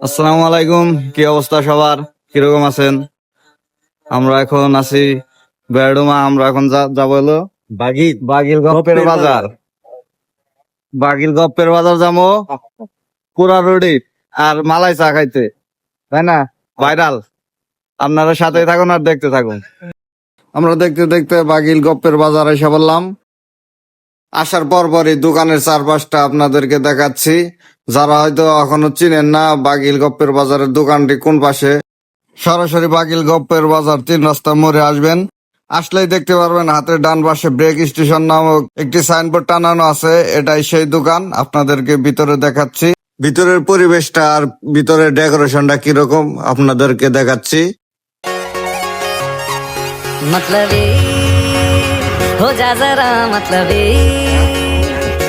আসসালামু আলাইকুম কি অবস্থা সবার? কীরকম আছেন? আমরা এখন আছি বেড়ুমা আমরা এখন যাব হলো বাগিল। বাগিল গপ্পের বাজার। বাগিল গপ্পের বাজার যাব পুরা রোডি আর মালাই চা খাইতে তাই না? ভাইরাল। আপনারা সাথে থাকুন আর দেখতে থাকুন। আমরা দেখতে দেখতে বাগিল গপ্পের বাজার এসে বললাম আসার পর পরই দোকানের চারপাশটা আপনাদেরকে দেখাচ্ছি। যারা হয়তো এখনও চিনেন না, বাগিল গপ্পের বাজারের দোকানটি কোন পাশে? সরাসরি বাগিল গপ্পের বাজার তিন রাস্তা মোড়ে আসবেন। আসলেই দেখতে পারবেন হাতের ডান পাশে ব্রেক স্টেশন নামক একটি সাইনবোর্ড টানানো আছে। এটাই সেই দোকান। আপনাদেরকে ভিতরে দেখাচ্ছি। ভিতরের পরিবেশটা আর ভিতরের ডেকোরেশনটা কীরকম আপনাদেরকে দেখাচ্ছি। হো যা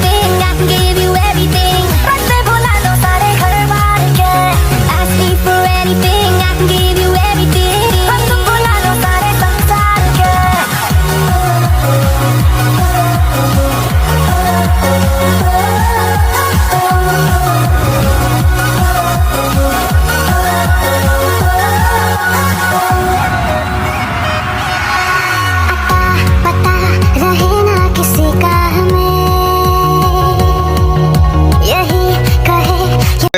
For anything, I can give you everything.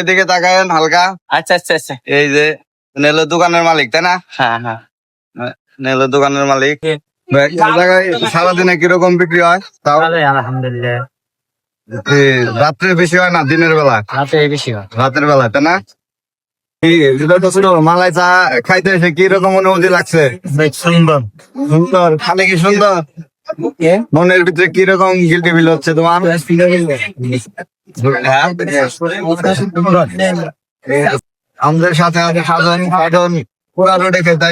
এদিকে তাকায়েন হালকা। আচ্ছা আচ্ছা আচ্ছা। এই যে নেলো দোকানের মালিক তাই না? হ্যাঁ হ্যাঁ। নেলো দোকানের মালিক। সারাদিনে কীরকম বিক্রি হয়? তাও? আলহামদুলিল্লাহ। রাত্রে বেশি হয় না দিনের বেলা? রাতে বেশি হয়। রাতের বেলা তাই না? মালাই চা খাইতে এসে কি রকম অনুভূতি লাগছে? সুন্দর। সুন্দর খালে কি সুন্দর? মনের ভিতরে কি রকম গিল্টি ফিল হচ্ছে তোমার? আমাদের সাথে আছে সাধন সাধন। পুরা রোডে খেতে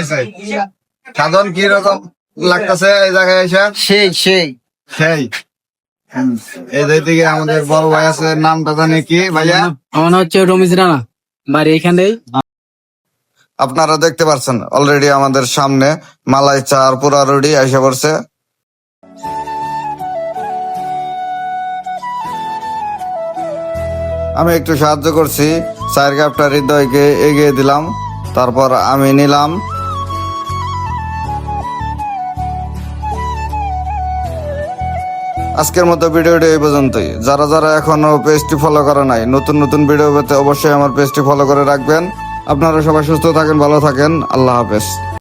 সাধন কি রকম লাগতেছে এই জায়গায় এসে? সেই সেই। সেই। আমাদের বড় ভাই আছে নামটা জানি কি ভাইয়া? আমার হচ্ছে রমিজ রানা। বাড়ি এখানেই। আপনারা দেখতে পাচ্ছেন অলরেডি আমাদের সামনে মালাই চা আর পুরা রুডি এসে পড়ছে। আমি একটু সাহায্য করছি। চায়ের কাপটা হৃদয়কে এগিয়ে দিলাম। তারপর আমি নিলাম। আজকের মতো ভিডিওটি এই পর্যন্তই। যারা যারা এখনও পেজটি ফলো করে নাই, নতুন নতুন ভিডিও পেতে অবশ্যই আমার পেজটি ফলো করে রাখবেন। আপনারা সবাই সুস্থ থাকেন, ভালো থাকেন। আল্লাহ হাফেজ।